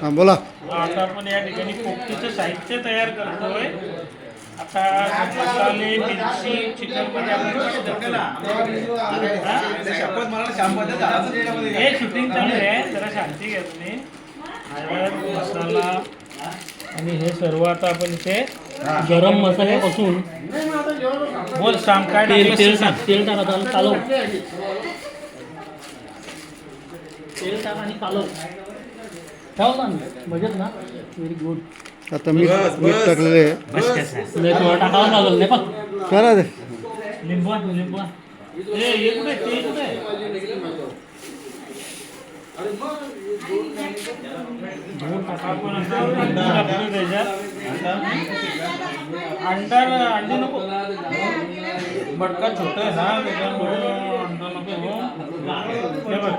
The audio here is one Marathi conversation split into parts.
हां बोला. आता आपण या ठिकाणी पोपटीचं साहित्य तयार करतोय. आता मसाले मिरची चिकनमध्ये आपण हे? शूटिंग चालू आहे. जरा शांती घ्या तुम्ही. हळद मसाला. आणि हे सर्व आता आपण इथे गरम मसाल्यापासून बोल सांग काय तेल तेल. टाक तेल टाक आता कालव तेल टाक आणि कालव. ठेव ना. बजेट ना. व्हेरी गुड आता मीठ मीठ टाकलेलं. आहे बस. कसं नाही थोडं टाकावं लागेल नाही पण. करा ते. लिंबू आण, लिंबू आण. ए, हे कुठे? ते कुठे? आपण आता अंडा. अंडा अंडी. नको बटका छोटा आहे ना त्याच्यामुळे अंडा नको. हे बघ.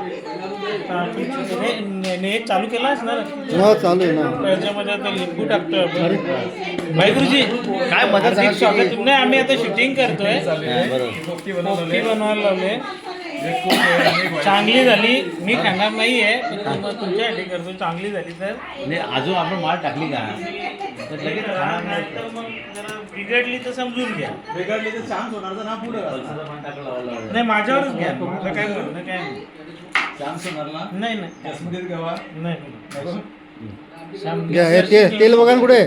हे ने- ने चालू केलास ना हो चालू आहे ना. त्याच्यामध्ये आता लिंबू टाकतोय आपण. काय मदत स्वागत नाही आम्ही आता शूटिंग करतोय. बनवायला लावले. चांगली झाली. मी खाणार नाहीये तुमच्यासाठी करतो. चांगली झाली तर. नाही अजून आपण माल टाकली का? तर लगेच खाणार नाही. नाहीतर मग जरा बिघडली तर समजून घ्या. बिघडली तर चान्स होणार ना पुढे. नाही माझ्यावरच घ्या. काय म्हणणं काय नाही. चान्स होणार ना? नाही नाही. त्यासमध्ये गवा नाही श्याम- घ्या हे ते तेल बघा ना कुठे?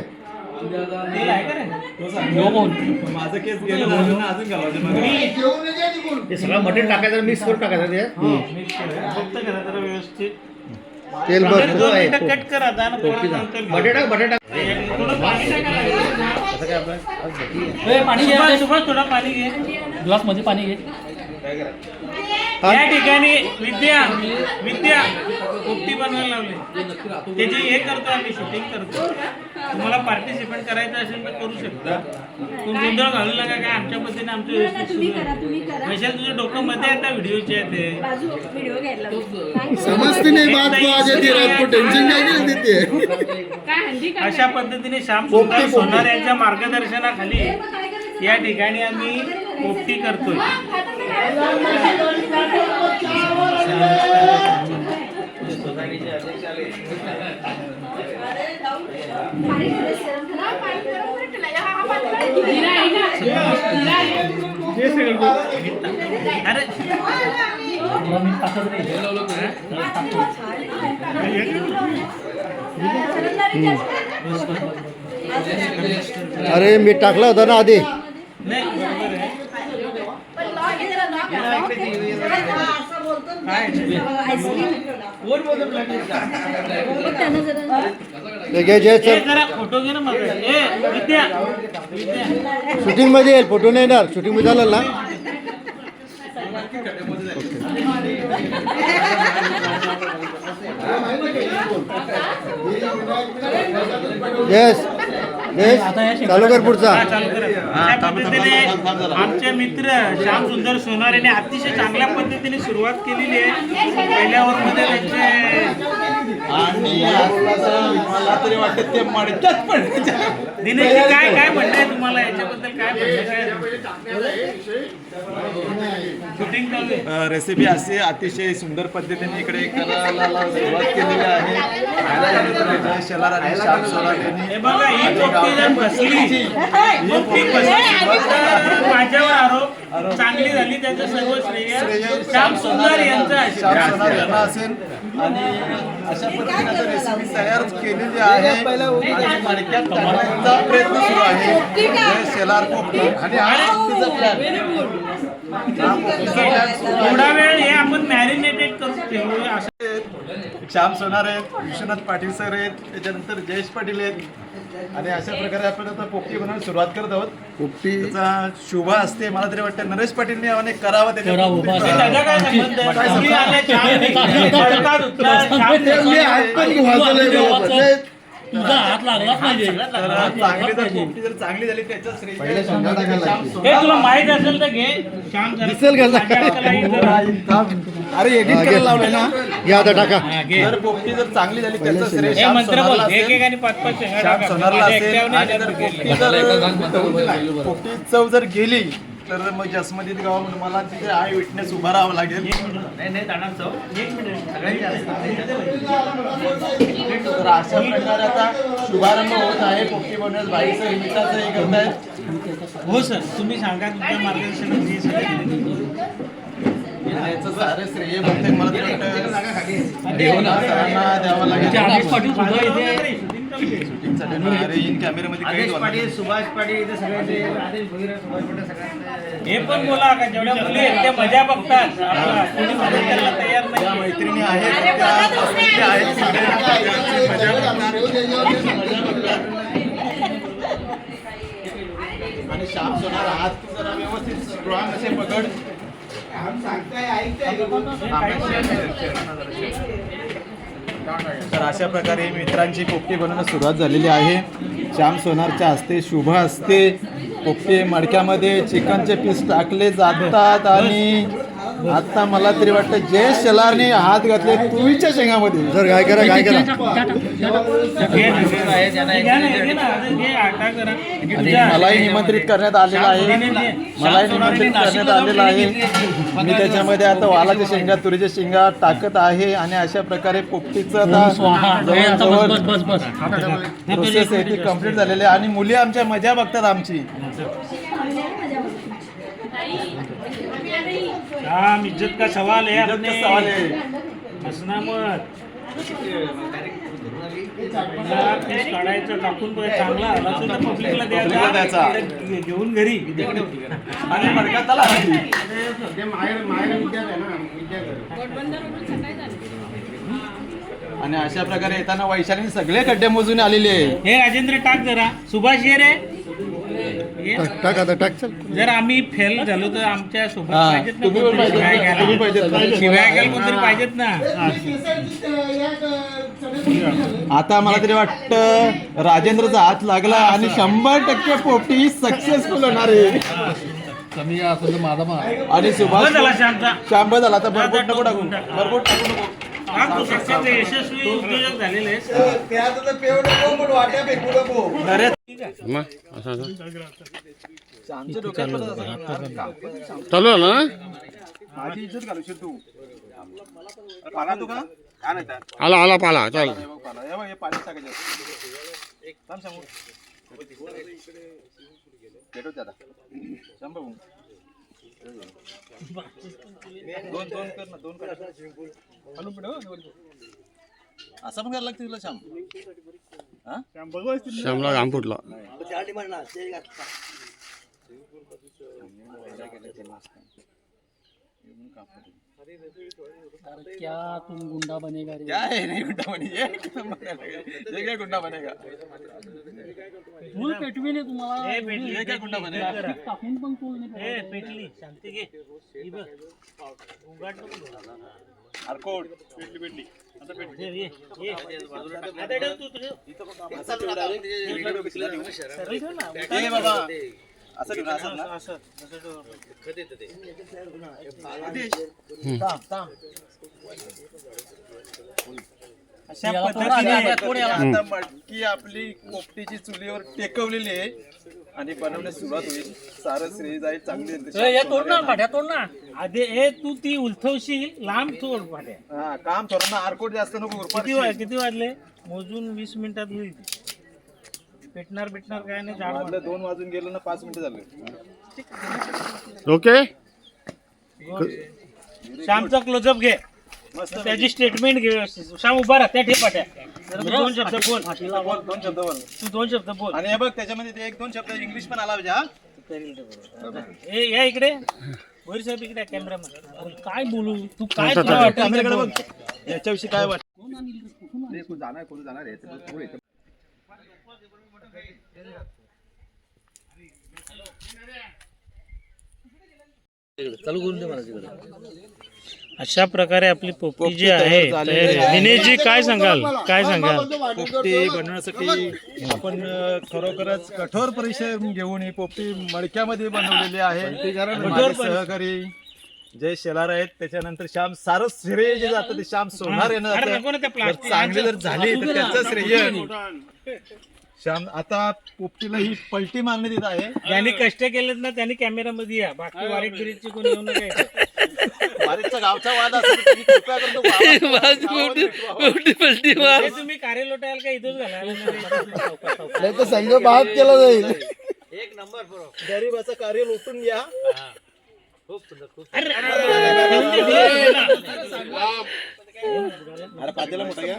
माझं केस गेलं म्हणून अजून सगळं मटेरियल टाकायचं मिक्स करून टाकायचं ते? मिक्स करा. फक्त करा जरा व्यवस्थित. तेल बघ बरं, दोन मिनिटं कट करा आता नंतर घेऊ. बटाटा बटाटा. थोडं पाणी टाका. सुभाष, सुभाष, थोडं पाणी घे. ग्लासमध्ये पाणी घे. या ठिकाणी विद्या विद्या पोपटी बनवायला लावली. त्याची हे करतो आम्ही शूटिंग करतो. तुम्हाला पार्टिसिपेट करायचं असेल तर करू शकता. तुम्ही गोंधळ घालू नका काय आमच्या पद्धतीने आमचं व्यवस्थित तुम्ही सुरू करा. आहे. तुम्ही करा वैशाल तुझ्या डोकं मध्ये आता व्हिडिओचे आहे ते. समजते नाही बात को आज येते रात को टेन्शन काय नाही देते काय हंडी काय अशा पद्धतीने श्याम सुंदर सोनार यांच्या मार्गदर्शनाखाली या ठिकाणी आम्ही पोपटी करतोय. अरे मी टाकलं होतं ना आधी. फ़ोटो घे ना विद्या। शूटिंग मध्ये येईल फ़ोटो नाही येणार शूटिंग मध्ये झालं ना येस चालू कर पुढचा. चालू करा. अशा पद्धतीने आमचे मित्र श्याम सुंदर सोनार यांनी अतिशय चांगल्या पद्धतीने सुरुवात केलेली आहे. पहिल्या ओव्हरमध्ये त्यांचे आणि असं मला तरी वाटत ते मडक्यात पण. दिनेशजी काय काय म्हणणं आहे तुम्हाला? याच्याबद्दल काय म्हणणं काय शूटिंग चालू आहे. रेसिपी अशी अतिशय सुंदर पद्धतीने इकडे करायला सुरुवात केलेली आहे. शेलार आणि श्याम सोनार यांनी हे बघा ही पोपटी जर फसली पोपटी फसली तर माझ्यावर आरोप. चांगली झाली त्याचं सर्व श्रेय. श्याम सुंदर यांचं श्याम आहे सोनार यांना असेल. आणि अशा पद्धतीने आता रेसिपी तयार केलेली आहे. आणि मडक्यात करण्याचा प्रयत्न सुरू आहे. जय शेलार पोपटी आणि हा पोपटीचा plan. हा पोपटीचा plan सुरू आहे. थोडा वेळ हे आपण मॅरिनेटेड करून ठेवू असं श्याम सोनार आहेत विश्वनाथ पाटील सर आहेत त्याच्यानंतर जयेश पाटील आहेत. आणि अशा प्रकारे आपण आता पोपटी बनवायला सुरुवात करत आहोत. पोपटी. त्याचा शुभ असते मला तरी वाटतं नरेश पाटीलने अनेक करावं त्याच्या तुझा हात लागला पाहिजे जर चांगली झाली त्याचं श्रेय पहिले शेंगा टाकायला लागतील. हे तुला माहीत असेल तर घे. श्याम जरा- दिसेल का? अरे एडिट हा, करायला लावलंय ना. घे आता टाका. हा, घे. जर पोपटी जर चांगली झाली त्याचं श्रेय हे श्याम मंत्र बोल. सोनारला एक असेल. एक आणि पाच पाच शेंगा श्याम टाका. सोनारला माझ्या असेल. एकट्यावर नाही आणि जर पोपटी चव जर गेली तर मग जसमधीत गावामध्ये मला तिथे आय विटनेस उभा राहावं लागेल. तर अशा प्रकारे आता शुभारंभ होत आहे. पोपटी बनवण्यास बाईचं हे करतायत हो सर तुम्ही सांगा तुमच्या सगळं याचं सारं श्रेय बहुतेक मला द्यावं लागेल. आदेश पाटील सुभाष पाटील इथे सगळ्यांचे आदेश भगीरथ सुभाष पाटील सगळ्यांचे हे पण बोला का जेवढ्या मुली आहेत त्या मजा बघतात आपला कोणी मदत करायला तयार त्या नाही मैत्रिणी आहेत आहेत. आणि श्याम सोनार हात तू जरा व्यवस्थित स्ट्रॉंग असे पकड तर अशा प्रकारे मित्रांची पोपटी बनवणं सुरुवात झालेली आहे. श्याम सोनारच्या हस्ते शुभ हस्ते. पोपटी मडक्यामध्ये चिकनचे पीस टाकले जातात आणि आता मला तरी वाटतं जय शेलारने हात घातले तुळीच्या शेंगामध्ये. सर काय करा काय करा. आणि मलाही निमंत्रित करण्यात आलेलं आहे. मलाही निमंत्रित करण्यात आलेलं आहे. मी त्याच्यामध्ये आता वालाच्या शेंगा तुरीच्या शेंगा टाकत आहे आणि अशा प्रकारे पोपटीचं आता हे जवळजवळ प्रोसेस आहे ती कंप्लीट झालेली आहे. आणि मुली आमच्या मजा बघतात आमची. काम इज्जत का सवाल है इज्जत अपने का सवाल आहे? हसना मत काढायचं टाकून चांगला आला तर पब्लिकला द्यायचा. घेऊन घरी. आणि आणि अशा प्रकारे येताना वैशाली सगळे खड्डे मोजून आलेले हे राजेंद्र टाक जरा. सुभाष ये रे. टाक टाक आता टाक. चल. जर आम्ही फेल झालो तर आमच्यासोबत हा, पाहिजेत ना तुम्ही पण कोणतरी शिवाय पाहिजे तुम्ही घ्यायला. पाहिजे शिवाय घ्यायला कोणतरी पाहिजेत ना. आता मला तरी वाटतं राजेंद्रचा हात लागला आणि शंभर टक्के पोपटी सक्सेसफुल होणार आहे. कमी असेल तर माझा पण आणि सुभाष झाला शांता. शांब झाला. आता भरपूर नको टाकू. भरपूर टाकू नको. आहे, यशस्वी उद्योजक झालेले आहेस. अरे. मग असं असं. आमच्या डोक्यात पण असं- चालू झालं ना? माझी इज्जत घालूशील तू. पाला तू का? काय नाही त्यात. आला आला पाला चल. पाणी सांगू भेटू त्याला थांब बघू दोन दोन कर ना दोन कर. हलून पड, हो. असं पण करायला लागतं तुला श्याम? हा? श्यामला घाम फुटला. अरे क्या तुम गुंडा बनेगा रे. क्या है नहीं गुंडा बनी ये ये क्या गुंडा बनेगा. फुल पेटवी नाही तुम्हाला. हे पेटली, प्लास्टिक टाकून पण नाही ए, पेटली. शांती घे. ही बघ. उघड नको. आरकोड हे, ये, ये. आता ठेव तू, तू ठेव. सरळ ठेव ना. ए बाबा. असं असं. ना. असं, असं ठेव. थांब, थांब. अशा याला थोडं पद्धतीने आधी कोण याला? आता मटकी आपली पोपटीची चुलीवर टेकवलेली आहे आणि बनवण्यास सुरुवात होईल. सारं श्रेय जाईल चांगली ए, हे तोड ना पाठ्या तोड ना. आधी ए तू ती उलथवशील लांब थोड पाट्या हा काम थोडं आरकोट जास्त नको किती वा किती वाजले? मोजून वीस मिनिटात होईल पेटणार बिटणार काय नाही झाड वाजलं दोन वाजून गेलो ना पाच मिनिटं झाले. ओके. श्यामचा क्लोजअप घे. त्याची स्टेटमेंट घे व्यवस्थित. उभा राहा त्या ठेपाट्या जरा तू दोन शब्द बोल. बोल, दोन शब्द बोल. तू दोन शब्द बोल. आणि हे बघ त्याच्यामध्ये ते एक दोन शब्द इंग्लिश पण आला पाहिजे हा. ए या इकडे. भोईर साहेब इकडे कॅमेरामॅन अरे काय बोलू? तू काय तुला. वाटतं. बघ. याच्याविषयी काय वाटतं? कोण आणली रे? कुठून आणली? जाणार कोण जाणार आहे? अशा प्रकारे आपली पोपटी जी आहे तयार. दिनेशजी काय सांगाल? काय सांगाल? पोपटी बनवण्यासाठी आपण अ, खरोखरच कठोर परिश्रम घेऊन ही पोपटी मडक्यामध्ये बनवलेली आहे. माझे सहकारी जे शेलार आहेत त्याच्यानंतर श्याम सारं श्रेय जे जातं ते श्याम सोनार येणार. चांगली जर झाली तर त्याचं श्रेय श्याम आता पोपटीला ही पलटी मारण्यात येत आहे. ज्यांनी कष्ट केलेत ना त्यांनी कॅमेरामध्ये या. बाकी बिरीटची कोणी येऊ नका इथे. वारीचा गावचा वाद असेल तर तुम्ही कृपया करून तो गावात- माझी मोठी मोठी पलटी मार हे तुम्ही कार्य लोटायला काय इथंच घालायला नाही तर संघ बाद केला जाईल गरिबाचं कार्य लुटून घ्या अरे पातेला मोठा घ्या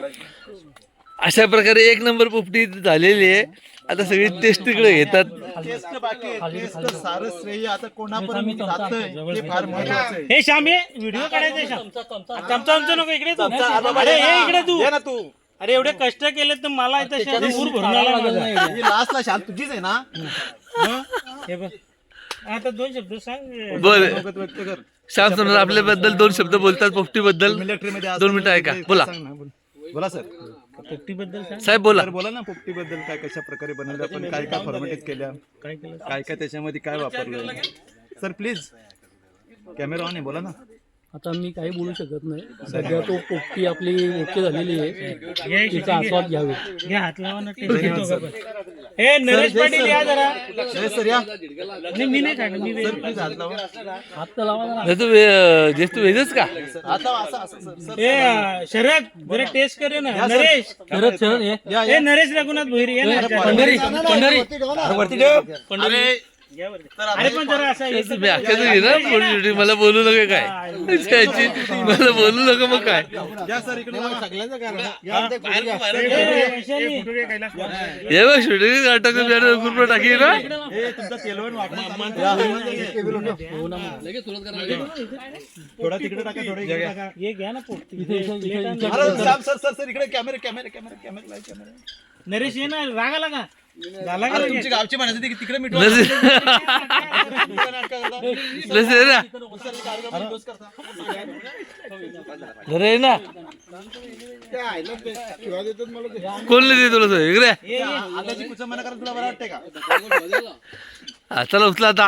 अशा प्रकारे एक नंबर पोपटी झालेली आहे. आता सगळी टेस्ट तिकडे घेतात. टेस्ट बाकी आहे. टेस्ट सारं श्रेय आता कोणापर्यंत जातंय हे फार महत्वाचं आहे. हे श्याम हे व्हिडिओ काढायचे श्याम. चमचा चमचा नको इकडे तू. चमचा, अरे बाबा, अरे ये हे ना. इकडे तू. ये ना तू. अरे एवढे कष्ट केले तर मला इथं श्याम ऊर भरून आला माझा. ही लास्टला शांत तुझीच आहे ना? हं? हे बघ. आता दोन शब्द सांग. बर मनोगत व्यक्त कर. श्याम सोनर आपल्याबद्दल दोन शब्द बोलतात पोपटी बद्दल मिलिटरी मध्ये दोन मिनिटं ऐका. बोल. बोला. सर पोपटीबद्दल सांग साहेब बोला. सर बोला ना पोपटी बद्दल काय कशा प्रकारे बनवल्या पण काय काय फॉर्मॅटेड केल्या? काय केलं? काय काय त्याच्यामध्ये काय वापरलं? सर प्लीज कॅमेरा ऑन आहे बोला ना. आता मी काही बोलू शकत नाही. सध्या तो पोपटी आपली ओके झालेली आहे. तिचा आस्वाद घ्यावे. हात लावा ना टेस्ट घेतो का पण. हे नरेश पाटील या जरा. सर या. नाही मी नाही खाणार मी सर प्लीज हात लावा. हात तर लावा जरा. नाही तू वे- जे तू वेजच का? हात लावा असं असं सर सर हे शरद जरा टेस्ट करे ना. नरेश. शरद शरद हे या नरेश रघुनाथ भोईर ये ना. पंढरी पंढरी. अरे घ्या बरं. तर अरे पण जरा असं हे तुम्ही अख्याच घे ना पोटी मला बोलू नका काय त्याची मला बोलू नका मग काय या सर इकडे सगळ्यांचं हे. हे बघ शूटिंग नाटक ग्रुप टाकी ना हे थोडा तिकडे टाका थोडा इकडे टाका हे घ्या ना सर सर सर सर इकडे camera camera camera camera camera Naresh ये ना राग आला का झाला का अरे लगेच? तुमची गावची म्हणायचं तिकडे ना? कोण नाही तुला तो इकडे हा, चला उचला आता.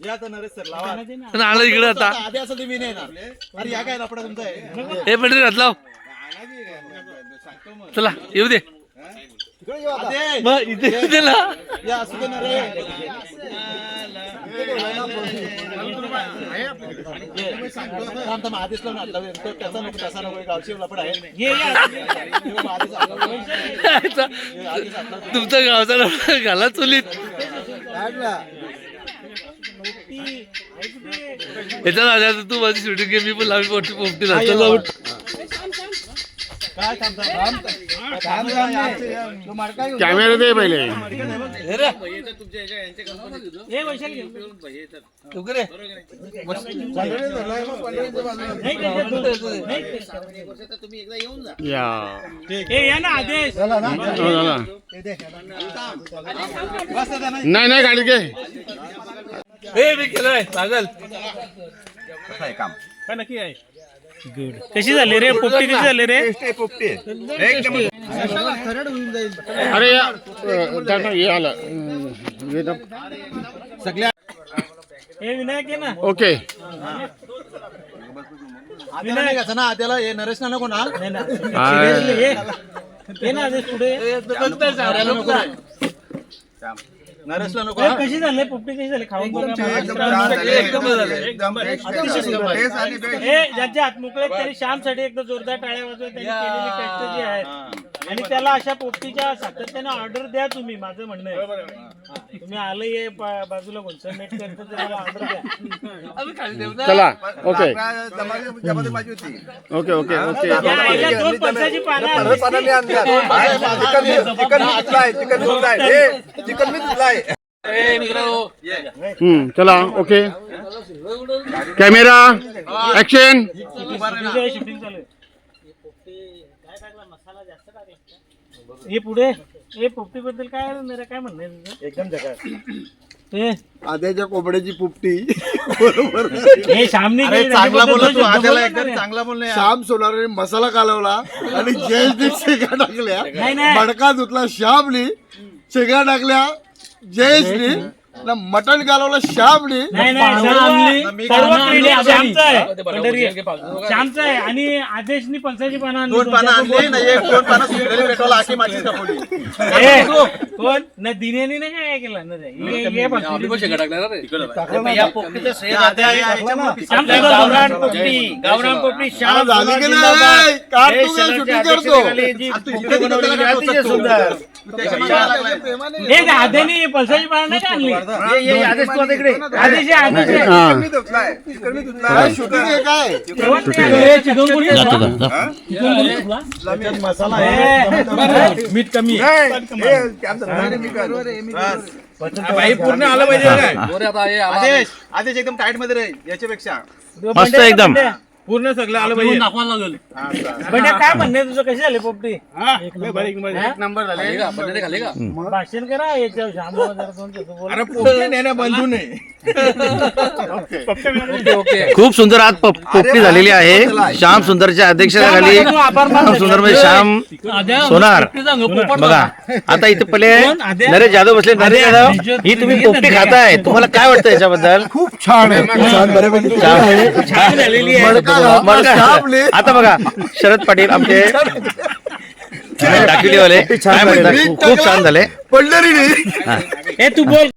या तर नरेश सर लावा. पण आलं इकडे आता. आधी असं तुम्ही नाही ना अरे या काय लपडा तुमचा आहे? हे पंढरी घात लाव चला येऊ दे. मग इथे इथे ना लावून तुमचा गावचा नंबर घाला चुलीत याच्या आल्या तू माझी शूटिंग घे मी पण लावी मोठी पोपटी हा, ये चला बाबा. उठ काय थांब, थांब, थांब. थांब, थांब, थांब. कॅमेरा दे पहिले. ये वैशाली. घे. तू करे नाही, गाडी घे. हे मी केलंय पागल. का नक्की आहे? कशी झाली रे? पोपटी कशी झाली रे? अरे या अ, दादा, हे आलं. अ, हे हे विनायक आहे ना. ओके. नाही घ्यायचं ना आद्याला हे नरेश ना नको ना. नाही ना. Seriously. ये. ना आदेश पुढे. नको ना. नरेशला नको हे? कशी झाली? पोपटी कशी झाली? खाऊन बघा. हे ज्यांचे हात मोकळे आहेत, त्यांनी श्यामसाठी एकदा जोरदार टाळ्या वाजवा त्यांनी केलेली कष्ट जे आहेत आणि त्याला अशा पोपटीच्या सातत्याने ऑर्डर द्या तुम्ही माझं म्हणणं आहे. तुम्ही आलं ये बा- बाजूला करतो ऑर्डर द्या. चला ओके ओके ओके ओके या आईला दोन पंचाची पानं आणली. हम्म चला ओके कॅमेरा ऍक्शन shooting चालू आहे. काय टाकला मसाला जास्त टाकला हे पुढे हे पोपटी बद्दल काय मेरा काय म्हणणं आहे तुझं? एकदम जगा. हे आद्याच्या कोंबड्याची पुपटी. बरोबर हे श्यामने अरे चांगला त्याच्याबद्दल बोलला दोन तू शब्द आद्याला बोलला एकदम ना. चांगला बोलला यार. श्याम सोनाराने मसाला कालवला आणि जयेशने शेगा टाकल्या. नाही, नाही. मडका धुतला श्यामनी शेगा टाकल्या जयेशनी. ना मटण घालवलं शाबली नाही सर्व आणली क्रेडिट. श्यामचं आहे पंढरी. श्यामचं आहे आणि आदेशनी पंचाची पानं दोन पानं आणली ना एक दोन पानं सुकलेली पेट्रोल आखी माचीस कापवली ए, कोण? न दिनेनी नाही काय केलं? ना ते. हे- हे गावरान पोपटी. गावरान पोपटी श्याम झाली की. नाही? काढ तू काय shooting करतो? तू इकडे तिकडे त्याला टोचतो. तू. हे पलसाची नाही आणली? आदेश इकडे. हा. काय? मीठ कमी. पूर्ण आलं पाहिजे आदेश आदेश एकदम टाईटमध्ये राहील याच्यापेक्षा. मस्त एकदम. पूर्ण सगळं आलं पाहिजे. दाखवायला लागेल. म्हणजे काय म्हणणे तुझं? कशी झाली पोपटी? एक नंबर. झाले. भाषण करा याच्यावर श्यामला जरा दोन शब्द बोला. अरे पोपटी नेण्या बंधू नाही. खूप सुंदर आज पप- पोपटी झालेली आहे. श्याम सुंदरच्या अध्यक्षतेखाली श्याम सुंदर म्हणजे श्याम सोनार. बघा आता इथे पहिले नरेश जाधव बसले. नरेश जाधव ही तुम्ही पोपटी खाताय. तुम्हाला काय वाटतं याच्याबद्दल? खूप छान आहे. छान बऱ्यापैकी छान. झालेली आहे. मडका- आता बघा शरद पाटील आमचे टाकिलीवाले काय म्हणतात? खूप- छान झाले. पडलेली हा. हे तू बोल.